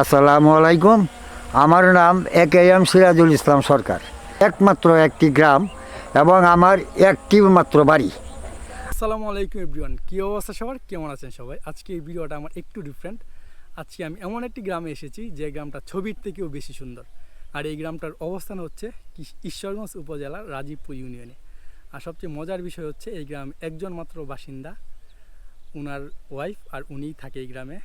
আসসালামু আলাইকুম। আমার নাম এ কে এম সিরাজুল ইসলাম সরকার। একমাত্র একটি গ্রাম এবং আমার একটি মাত্র বাড়ি। আসসালামু আলাইকুম এভরিওয়ান, কী অবস্থা সবার? কেমন আছেন সবাই? আজকে এই ভিডিওটা আমার একটু ডিফারেন্ট আজকে আমি এমন একটি গ্রামে এসেছি যে গ্রামটা ছবির থেকেও বেশি সুন্দর। আর এই গ্রামটার অবস্থান হচ্ছে ঈশ্বরগঞ্জ উপজেলার রাজীবপুর ইউনিয়নে। আর সবচেয়ে মজার বিষয় হচ্ছে এই গ্রাম একজন মাত্র বাসিন্দা। উনার ওয়াইফ আর উনিই থাকে এই গ্রামে।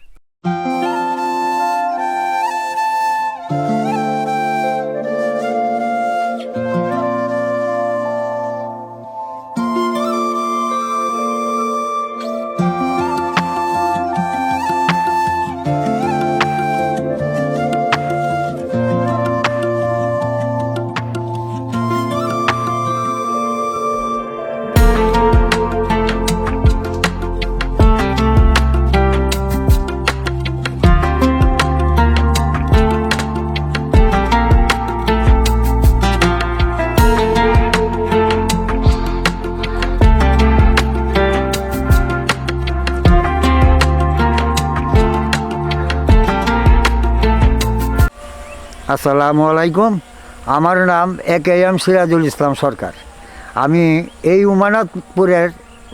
আসসালামু আলাইকুম। আমার নাম এ কে এম সিরাজুল ইসলাম সরকার। আমি এই উমানাথপুরের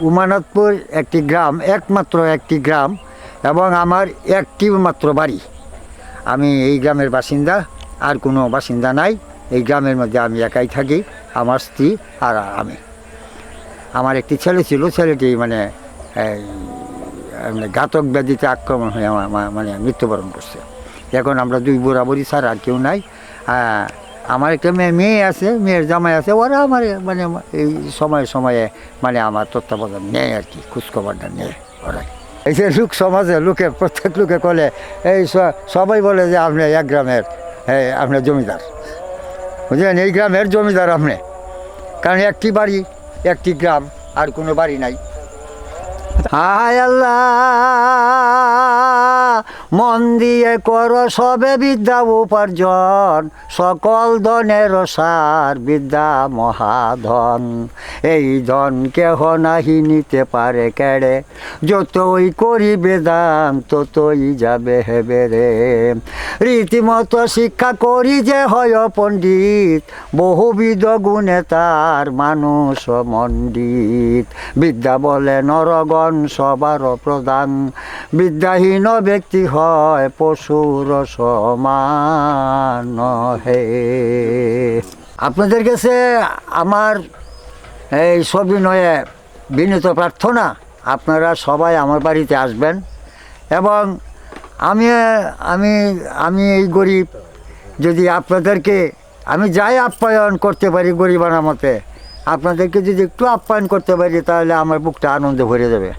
উমানাথপুর একটি গ্রাম, একমাত্র একটি গ্রাম এবং আমার একটি মাত্র বাড়ি। আমি এই গ্রামের বাসিন্দা, আর কোনো বাসিন্দা নাই। এই গ্রামের মধ্যে আমি একাই থাকি, আমার স্ত্রী আর আমি। আমার একটি ছেলে ছিল, ছেলেটি মানে মানে ঘাতক ব্যাধিতে আক্রমণ হয়ে মানে মৃত্যুবরণ করছে। এখন আমরা দুই বরাবরই ছাড়া আর কেউ নাই। হ্যাঁ, আমার একটা মেয়ে মেয়ে আছে মেয়ের জামাই আছে ওরা আমার মানে এই সময়ে সময়ে মানে আমার তত্ত্বাবধান নেয় আর কি খোঁজখবরটা নেয় ওরা। এই যে লোক সমাজে লোকে প্রত্যেক লোকে কলে এই সবাই বলে যে আপনি এক গ্রামের এই আপনার জমিদার। বুঝলেন? এই গ্রামের জমিদার আপনি। কারণ একটি বাড়ি একটি গ্রাম আর কোনো বাড়ি নাই। হায় আল্লাহ! মন দিয়ে কর সবে বিদ্যা উপার্জন, সকল ধনের সার বিদ্যা মহাধন। এই ধন কেহ নাহি নিতে পারে কেড়ে, যতই করিবে দাম ততই যাবে হেবে রে। রীতিমতো শিক্ষা করি যে হয় পণ্ডিত, বহুবিধ গুণে তার মানুষ মণ্ডিত। বিদ্যা বলে নরগণ সবার প্রধান, বিদ্যাহীন ব্যক্তি হয় পশুর সমান হে। আপনাদের কাছে আমার এই সবিনয়ে বিনীত প্রার্থনা, আপনারা সবাই আমার বাড়িতে আসবেন এবং আমি আমি আমি এই গরিব, যদি আপনাদেরকে, আমি যাই আপ্যায়ন করতে পারি গরিবানা মতে, আপনাদেরকে যদি একটু আপ্যায়ন করতে পারি তাহলে আমার বুকটা আনন্দে ভরে যাবে।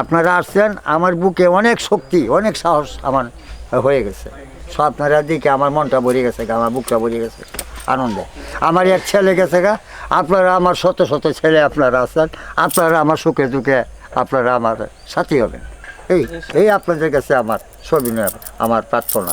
আপনারা আসছেন, আমার বুকে অনেক শক্তি, অনেক সাহস আমার হয়ে গেছে। সব আপনারা দিকে আমার মনটা ভরে গেছে আমার বুকটা ভরে গেছে আনন্দে। আমার এক ছেলে গেছে গা, আপনারা আমার শত শত ছেলে আপনারা আসছেন আপনারা আমার সুখে দুঃখে আপনারা আমার সাথী হবেন। এই এই আপনাদের কাছে আমার সবিনয়, আমার প্রার্থনা।